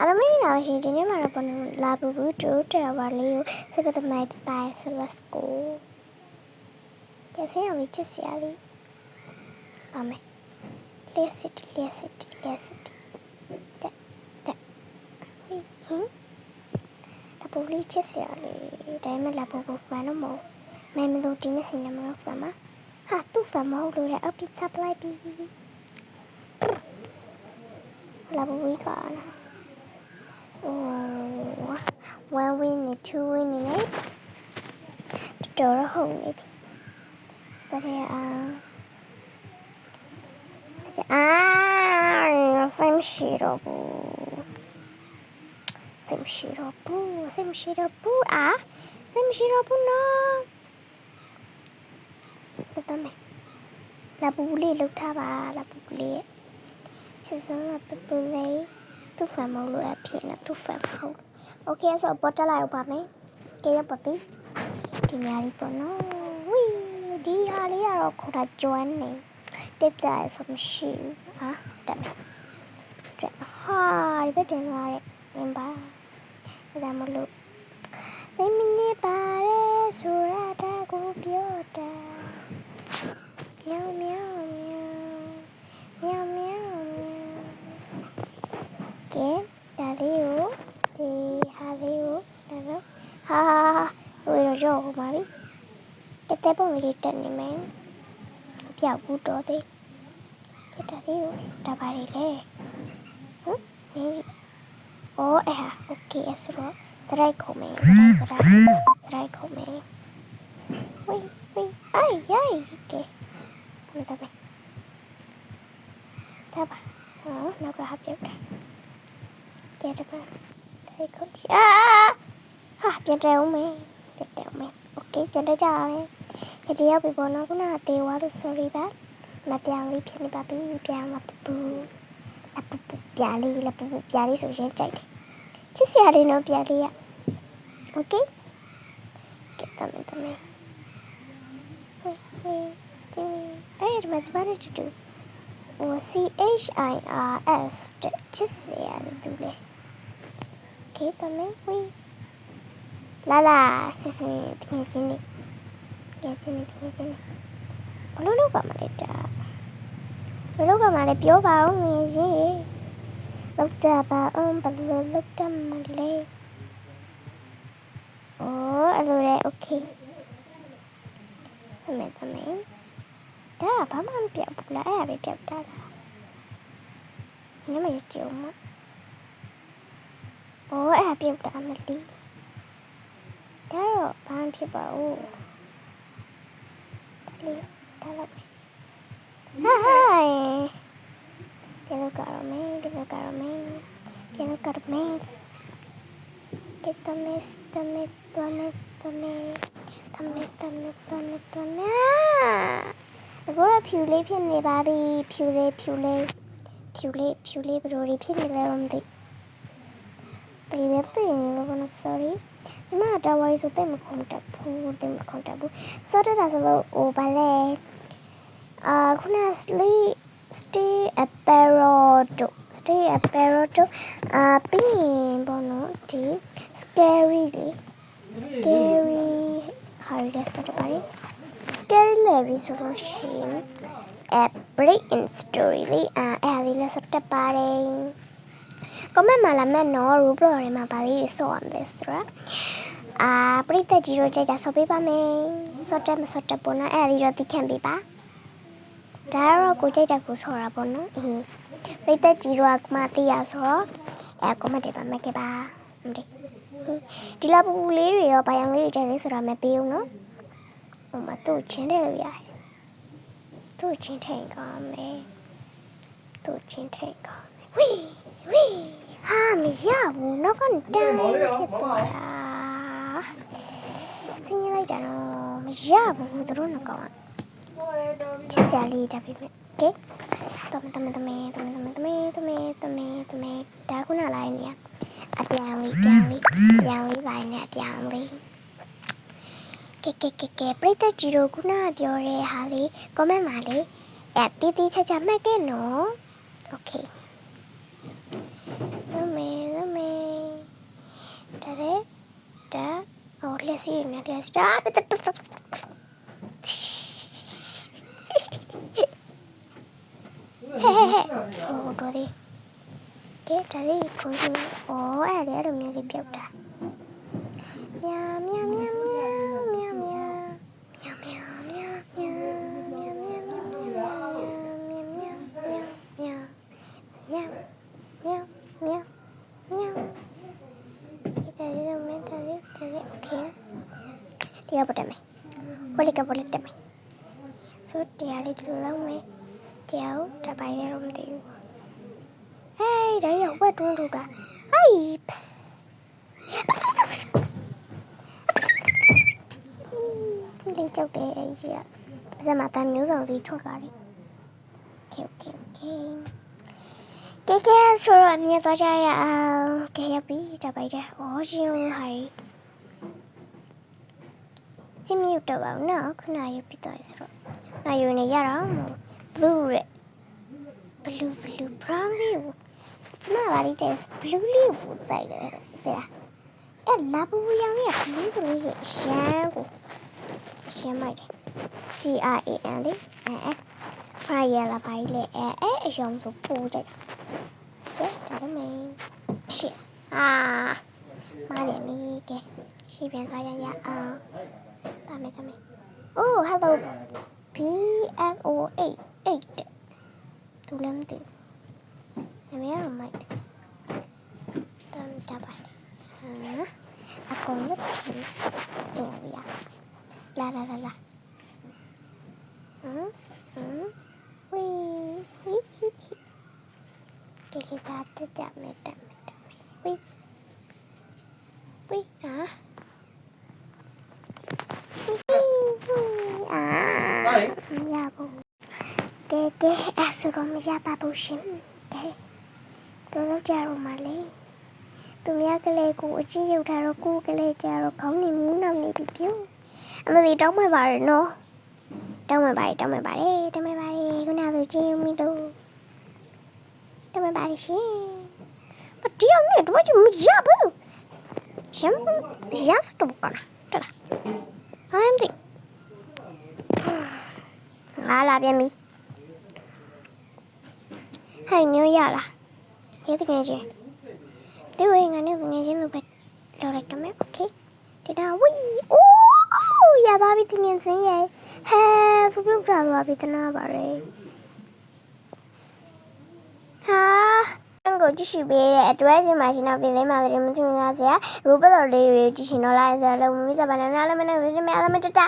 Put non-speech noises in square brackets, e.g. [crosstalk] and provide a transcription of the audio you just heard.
အားလုံးမင်္ဂလာပါရှင်ဒီနေ့မှာတော့ဘယ်လိုလာဘူးဘူးတို့တော်ပါလေးကိုစပတမိုက်ပိုင်ဆို let's go ကဲဖေးအောင်ချစ်စရာလေးပါမယ်လက်စစ်လက်စစ်လက်စစ်တက်တက်ဟင်းဟင်းအပူလေးချစ်စရာလေးဒါမှမဟုတ်လာဘူးဘူးဖန်တော့မဟုတ်မဲမလို့ဒီနေ့စီနေမလို့ဖန်မဟာသူ့ဖန်မဟုတ်လို့လည်းအပစ်ချပလိုက်ပြီလာဘူးဘူးကလား တော်တော့ဟုတ်နေပြီ။ဒါလည်းအာအာဆမ်ရှိတော့ဘူးဆမ်ရှိတော့ဘူးဆမ်ရှိတော့ဘူးအာဆမ်ရှိတော့ဘူးနော်ဒါတော့မယ်လာပူလေးလှုပ်ထားပါလာပူလေးချစ်စုံလာပူလေး သူ့ဖန်မဟုတ်လို့အဖြစ်နဲ့သူ့ဖန်မဟုတ်โอเคဆိုပေါ်တက်လိုက်အောင်ပါမယ်ကဲရပါပြီ ဒီနေရာလေးပေါ့နော်ဝီဒီဟာလေးကတော့ခေါ်တာကျွမ်းနေတက်ကြရဆိုမရှိဘူးဟာတက်မယ်တက်ဟာဒီဘက်ပြန်လာရဲ့အင်းပါဒါမလို့စိတ်မညစ်ပါရဲဆိုရတာကိုပြောတာမြောင်မြောင်မြောင်မြောင်မြောင်မြောင် ကဲဒါလေးကိုဒီဟာလေးကိုဒါတော့ဟာဟို ရောရောပါပြီတက်တက်ပုံလေးတက်နေမယ်ပြောက်ဘူးတော့သေးကဲဒါလေးကိုဒါပါလေလေဟမ်နေအော်အဲ့ဟာโอเคဆိုတော့ဒရိုက်ခုံမယ်ဒရိုက်ဒရိုက်ဒရိုက်ခုံမယ်ဝေးဝေးအိုင်ရိုင်ကဲဘယ်တော့ပဲဒါပါဟောနောက်ကဟာပြုတ်တာ ကဲတပါထိုက်ခုအာဟာပြန်တယ်ဦးမေပြန်တယ်ဦး okay ပြန်တက်ကြပါမယ်။ဒီရောက်ပြီပေါ့နော်ခုနကတေဝါလို့ sorry ပါ။မပြောင်းလေးဖြစ်နေပါပြီပြန်မပူ။အပူပြားလေးလပူပြားလေးဆိုရင်ကြိုက်တယ်။ချစ်စရာလေးတော့ပြားလေးရ။ okay ကဲတမတမ။ဟေးဟေးဒီအဲ့ဒါမှစပါးရတူ။ O C H I R S ချစ်စရာလေးတူလေ။ Okay တမဝီး လာလာဟဲ့ဟဲ့တကယ်ချင်းနေတကယ်ချင်းနေတကယ်ချင်းနေဘလို့လောက်ကမလဲတာဘလို့ကမလဲပြောပါဦးငယ်ရေးလောက်ကြပါအောင်ဘလို့လောက်ကမလဲအိုးအဲ့လိုလေ okay အမေတမင်းဒါဘာမှမပြောဘူးလားအဲ့ဒါပဲပြောတာလားနမရကြုံမအိုးအဲ့ဒါပြောတာမလီး မှဖြစ်ပါဘူး။လေဒါလိုက်မယ်။ဟာဟိုင်။ပြန်လို့ကတော့မင်းပြန်လို့ကတော့မင်းပြန်လို့ကတော့မင်းကဲတမေစတမေတမေတမေတမေတမေတမေတမေအခုတော့ဖြူလေးဖြစ်နေပါပြီဖြူလေးဖြူလေးဖြူလေးဖြူလေးဘယ်လိုတွေဖြစ်နေလဲမသိဘူး baby တင်လို့ကန sorry ဒီမှာ တာဝါရီဆိုတိတ်မခုန်တက်ဘူးတိတ်မခုန်တက်ဘူးစောတက်တာဆိုလို့ဟိုဘာလဲအာခုန stay stay apparel stay apparel အာပြီးရင်ဘောနော်ဒီ scary လေ scary ဟာလဲစတော့ပါလေ scary လေဆိုလို့ရှိရင် a break in story လေအာအဲ့ဒါလေးလဲစတော့ပါတယ် comment မှာလာမဲ့နော် Roblox ထဲမှာဗာလေးတွေဆော့ရမယ်ဆိုတော့ အာပရိသတ်ကြီးတို့ကြိုက်တာဆော့ပေးပါမယ်ဆော့တက်မဆော့တက်ပေါ့နော်အဲ့ဒါလေးတော့သိခံပေးပါဒါကတော့ကိုကြိုက်တာကိုဆော့တာပေါ့နော်အင်းပရိသတ်ကြီးတို့ကမှသိရဆိုတော့အဲ comment တွေပါမဲ့ခဲ့ပါမသိဒီလာပူလေးတွေရောဘာយ៉ាងလေးတွေကြိုက်လဲဆိုတော့မပေးဘူးနော်ဟိုမှာသူ့ချင်းတဲ့ရတယ်သူ့ချင်းထိန်ကောင်းမယ်သူ့ချင်းထိန်ကောင်းမယ်ဝီဝီဟာမရဘူးနောက်ကတန်းဖြစ်သွားတာ ဆင်းရလိုက်တာတော့မရဘူးသူတို့နှစ်ကောင်ကချစ်စရာလေးတက်ပြီမဲ့ကဲတမတမတမဲတမတမတမဲတမဲတမဲတမဲဒါခုနလာနေရအပြန်လေးပြန်လေးပြန်လေးပါနေအပြန်လေးကဲကဲကဲကဲပြိတ္တကြီးတို့ခုနကပြောတဲ့ဟာလေး comment မှာလေးအဲတီးတီးချာချာမှတ်ခဲ့နော် okay glass here, now glass drop. It's a [laughs] Oh, Dori. Get ready for you. Oh, I dare me to be up there. Yum, yum, yum. တရားပေါ်တယ်မယ်ဝလိကပေါ်လက်တယ်မယ်ဆိုတရားလေးတစ်လုံးမယ်တရားကိုတပိုင်ရတော့မသိဘူးဟေးဒါရောက်ဝက်တွန်းထုတ်တာဟိုင်ပစ်လေးကြောက်တယ်အဲ့ကြီးကပါစမတန်မျိုးစုံစီထွက်လာတယ် Okay, okay, okay. ကဲကဲဆိုတော့အမြင်သွားကြရအောင်ကဲရပြီတပိုက်တယ်ဟောရှင်ဟာရီ စမြုပ်တော့အောင်နော်ခုနရုပ်ပြီးတော့ဆိုတော့နိုင်ယူနေရတော့မဟုတ်ဘူးတဲ့ blue blue brown လေးကိုကျမပါလိတဲ့ blue လေးကိုကြိုက်တယ်တဲ့အဲ့လာပူရောင်ရဲ့ blue ဆိုလို့ရှိရင်ရှမ်းကိုရှမ်းမိုက်တယ် C R A N လေးအဲအဲဖာရလာပါလေအဲအဲအယုံဆိုပူကြတယ်ကဲဒါလည်းမင်းရှစ်အာမားရမီကဲရှင်းပြန်သွားရရအောင်တာမေတာမေ Oh hello P F O 8 8သူလည်းမသိဘူးနာမည်ကတော့မိုက်တမ်တာပါဟာအကောင်မတင်ကြော်ရလာလာလာလာဟမ်ဟမ်ဝီဝီချီချီဒီကကြတဲ့ကြမဲ့တမဲ့တမဲ့ဝီဝီအာဝီဝီအာ မရဘူးကဲကဲအဆူရမရပါဘူးရှင်ကဲတို့တော့ကြတော့မလေးသူများကလေးကိုအကြည့်ရောက်တာတော့ကိုယ်ကလေးကြတော့ခေါင်းနေမူးနောက်နေပြီပြုအမလီတောင်းမှပါရနော်တောင်းမပါတောင်းမပါတောင်းမပါခုနကဆိုချင်းမီတော့တောင်းမပါရှင်ဘာဒီအောင်နေတော့ချင်မရဘူးရှင်ရစတော့ကနာတလားဟမ်ဒီ ငါလာပြန်ပြီဟဲ့ညရလားရေတကယ်ချင်းဒီဝေးငါနဲ့ငယ်ချင်းလိုပဲလော်လိုက်တော့မယ်โอเคဒီတော့ဝီအိုးရပါပြီတင်ရင်စင်းရဲ့ ဟဲသူပြုတ်ကြသွားပြီတနာပါရယ်ဟာအင်ကိုကြည့်ရှုပေးတဲ့အတွဲစင်မာရှင်တော့ပြင်သိမ်းပါတဲ့မသိမသားစရာရူပတော်လေးတွေကြည့်ရှင်တော့လိုက်ဆိုတော့မမိစပါနဲ့နားလည်းမနဲ့မင်းမအားလည်းမတတ